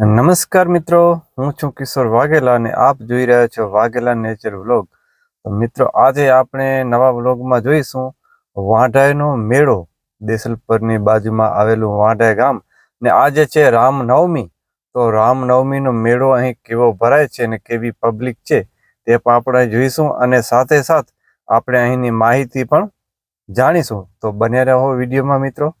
નમસ્કાર મિત્રો, હું છું કિશોર વાઘેલા અને આપ જોઈ રહ્યા છો વાઘેલા નેચર વ્લોગ. તો મિત્રો, આજે આપણે નવા વ્લોગમાં જોઈશું વાંઢાઈનો મેળો. દેસલપરની બાજુમાં આવેલું વાંઢાઈ ગામ. ને આજે છે રામનવમી. તો રામનવમીનો મેળો અહીં કેવો ભરાય છે અને કેવી પબ્લિક છે તે પણ આપણે જોઈશું અને સાથે સાથ આપણે અહીંની માહિતી પણ જાણીશું. તો બન્યા રહો વિડીયોમાં મિત્રો.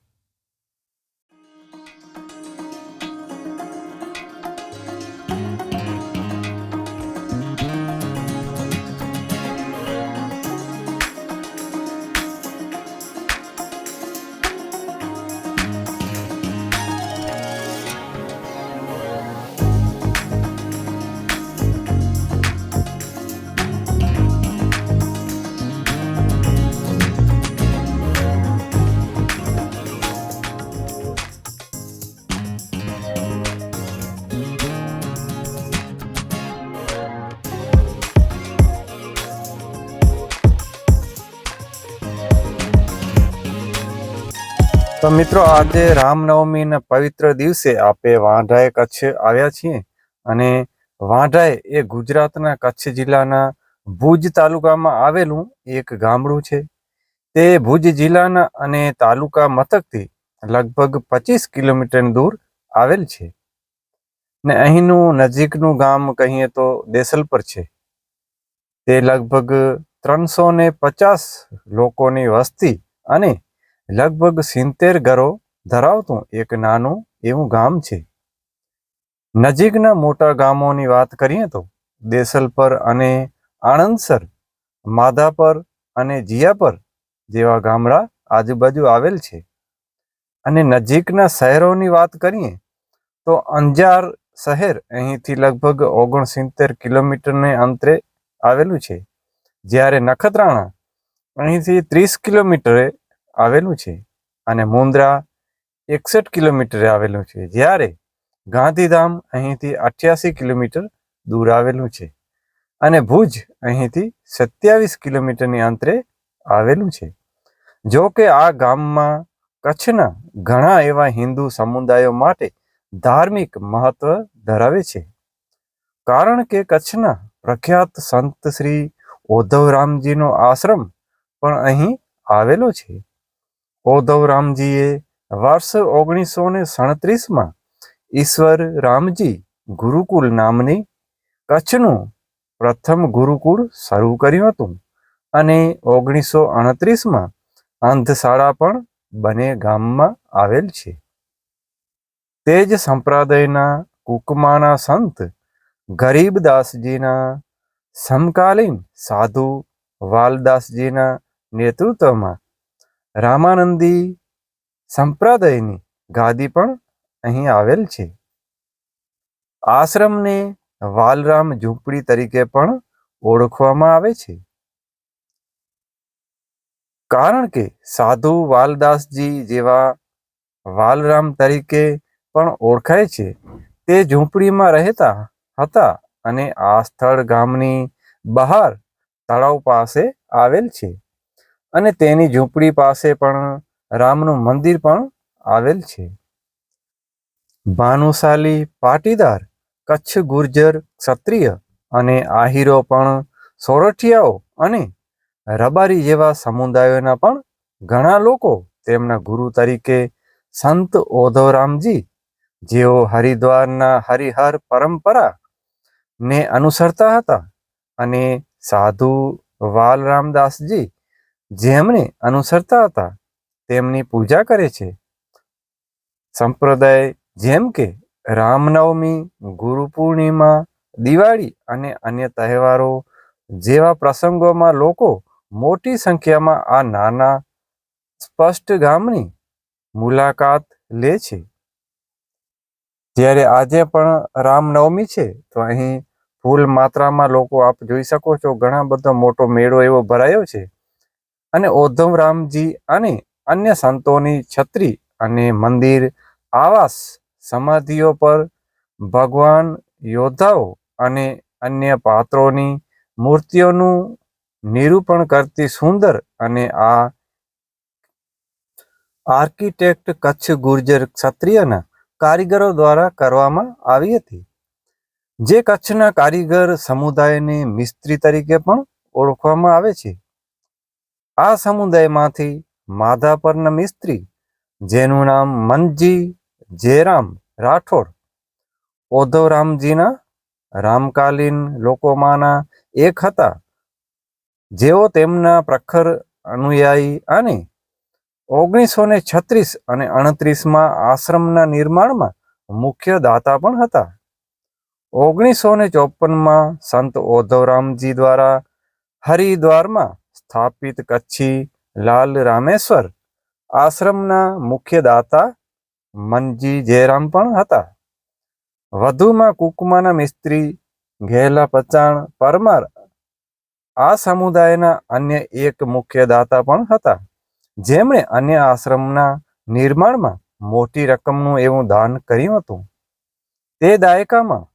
તો મિત્રો, આજે રામનવમીના પવિત્ર દિવસે આપે વાંઢાએ કચ્છ આવ્યા છીએ અને વાંઢાએ એ ગુજરાતના કચ્છ જિલ્લાના ભુજ તાલુકામાં આવેલું એક ગામડું છે. તે ભુજ જિલ્લાના અને તાલુકા મથકથી લગભગ પચીસ કિલોમીટર દૂર આવેલ છે. ને અહીંનું નજીકનું ગામ કહીએ તો દેસલપર છે. તે લગભગ ત્રણસો ને પચાસ લોકોની વસ્તી અને લગભગ સિત્તેર ઘરો ધરાવતું એક નાનું એવું ગામ છે. નજીકના મોટા ગામોની વાત કરીએ તો દેસલપર અને આણંદસર, માધાપર અને જીયાપર જેવા ગામડા આજુબાજુ આવેલ છે. અને નજીકના શહેરોની વાત કરીએ તો અંજાર શહેર અહીંથી લગભગ ઓગણસિત્તેર કિલોમીટરને અંતરે આવેલું છે. જ્યારે નખત્રાણા અહીંથી ત્રીસ કિલોમીટરે આવેલું છે અને મુન્દ્રા એકસઠ કિલોમીટરે આવેલું છે. જ્યારે ગાંધીધામ અહીંથી અઠ્યાસી કિલોમીટર દૂર આવેલું છે અને ભુજ અહીંથી સત્યાવીસ કિલોમીટરની અંતરે આવેલું છે. જો કે આ ગામમાં કચ્છના ઘણા એવા હિન્દુ સમુદાયો માટે ધાર્મિક મહત્વ ધરાવે છે. કારણ કે કચ્છના પ્રખ્યાત સંત શ્રી ઓધવરામજીનો આશ્રમ પણ અહીં આવેલો છે. ઓધવરામજીએ વર્ષ ઓગણીસો ને સડત્રીસમાં ઈશ્વર રામજી ગુરુકુલ નામની કચ્છનું પ્રથમ ગુરુકુળ શરૂ કર્યું હતું અને ઓગણીસો અડત્રીસમાં અંધશાળા પણ બંને ગામમાં આવેલ છે. તે જ સંપ્રદાયના કુકમાના સંત ગરીબદાસજીના સમકાલીન સાધુ વાલદાસજીના નેતૃત્વમાં રામાનંદી સંપ્રદાયની ગાદી પણ અહીં આવેલ છે. આશ્રમને વાલરામ ઝૂંપડી તરીકે પણ ઓળખવામાં આવે છે. કારણ કે સાધુ વાલદાસજી જેવા વાલરામ તરીકે પણ ઓળખાય છે, તે ઝૂંપડીમાં રહેતા હતા અને આ સ્થળ ગામની બહાર તળાવ પાસે આવેલ છે. અને તેની ઝૂંપડી પાસે પણ રામનું મંદિર પણ આવેલ છે. ભાનુશાલી પાટીદાર, કચ્છ ગુર્જર ક્ષત્રિય અને આહીરો પણ સોરઠિયાઓ અને રબારી જેવા સમુદાયોના પણ ઘણા લોકો તેમના ગુરુ તરીકે સંત ઓધવરામજી જેઓ હરિદ્વારના હરિહર પરંપરા ને અનુસરતા હતા અને સાધુ વાલરામદાસજી જેમને અનુસરતા હતા, તેમની પૂજા કરે છે. સંપ્રદાય જેમ કે રામનવમી ગુરુ પૂર્ણિમા દિવાળી અને અન્ય તહેવારો જેવા પ્રસંગોમાં લોકો મોટી સંખ્યામાં આ નાના સ્પષ્ટ ગામની મુલાકાત લે છે. જ્યારે આજે પણ રામનવમી છે, તો અહીં ફૂલ માત્રામાં લોકો આપ જોઈ શકો છો, ઘણા બધો મોટો મેળો એવો ભરાયો છે. અને ઓધમરામજી અને અન્ય સંતોની છત્રી અને મંદિર, આવાસ, સમાધિઓ પર ભગવાન યોદ્ધાઓ અને અન્ય પાત્રોની મૂર્તિઓનું નિરૂપણ કરતી સુંદર અને આ આર્કિટેક્ટ કચ્છ ગુર્જર ક્ષત્રિયના કારીગરો દ્વારા કરવામાં આવી હતી. જે કચ્છના કારીગર સમુદાયને મિસ્ત્રી તરીકે પણ ઓળખવામાં આવે છે. આ સમુદાયમાંથી માધાપરના મિસ્ત્રી, જેનું નામ મનજી જયરામ રાઠોડ, ઓધવરામજીના રામકાલીન લોકોમાંના એક હતા. જેઓ તેમના પ્રખર અનુયાયી અને ઓગણીસો ને છત્રીસ અને અણત્રીસમાં આશ્રમના નિર્માણમાં મુખ્ય દાતા પણ હતા. ઓગણીસો ને ચોપનમાં સંત ઓધવરામજી દ્વારા હરિદ્વારમાં સ્થાપિત કચ્છી લાલ રામેશ્વર આશ્રમના મુખ્ય દાતા મનજી જયરામ પણ હતા. વધુમાં કુકમાના મિસ્ત્રી ઘેલા પચાણ પરમાર આ સમુદાયના અન્ય એક મુખ્ય દાતા પણ હતા. જેમણે અન્ય આશ્રમના નિર્માણમાં મોટી રકમનું એવું દાન કર્યું હતું. તે દાયકામાં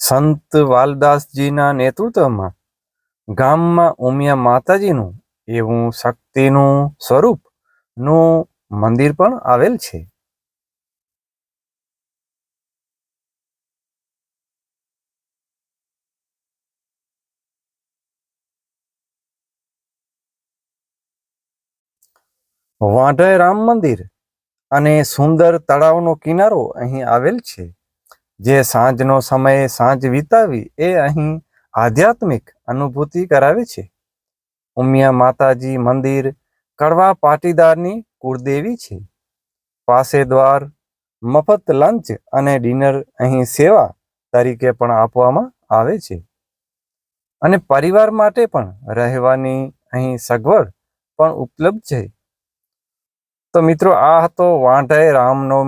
સંત વાલદાસજીના નેતૃત્વમાં ગામમાં ઉમિયા માતાજીનું એવું શક્તિનું સ્વરૂપનું મંદિર પણ આવેલ છે. વાંઢાય રામ મંદિર અને સુંદર તળાવનો કિનારો અહીં આવેલ છે. જે સાંજનો સમય સાંજ વિતાવી એ અહીં આધ્યાત્મિક અનુભૂતિ કરાવે છે. ઉમિયા માતાજી મંદિર કડવા પાટીદારની કુળદેવી છે. પાસે દ્વાર, મફત લંચ અને ડિનર અહીં સેવા તરીકે પણ આપવામાં આવે છે. અને પરિવાર માટે પણ રહેવાની અહીં સગવડ પણ ઉપલબ્ધ છે. તો મિત્રો, આ હતો વાંઢાઈ રામનવમી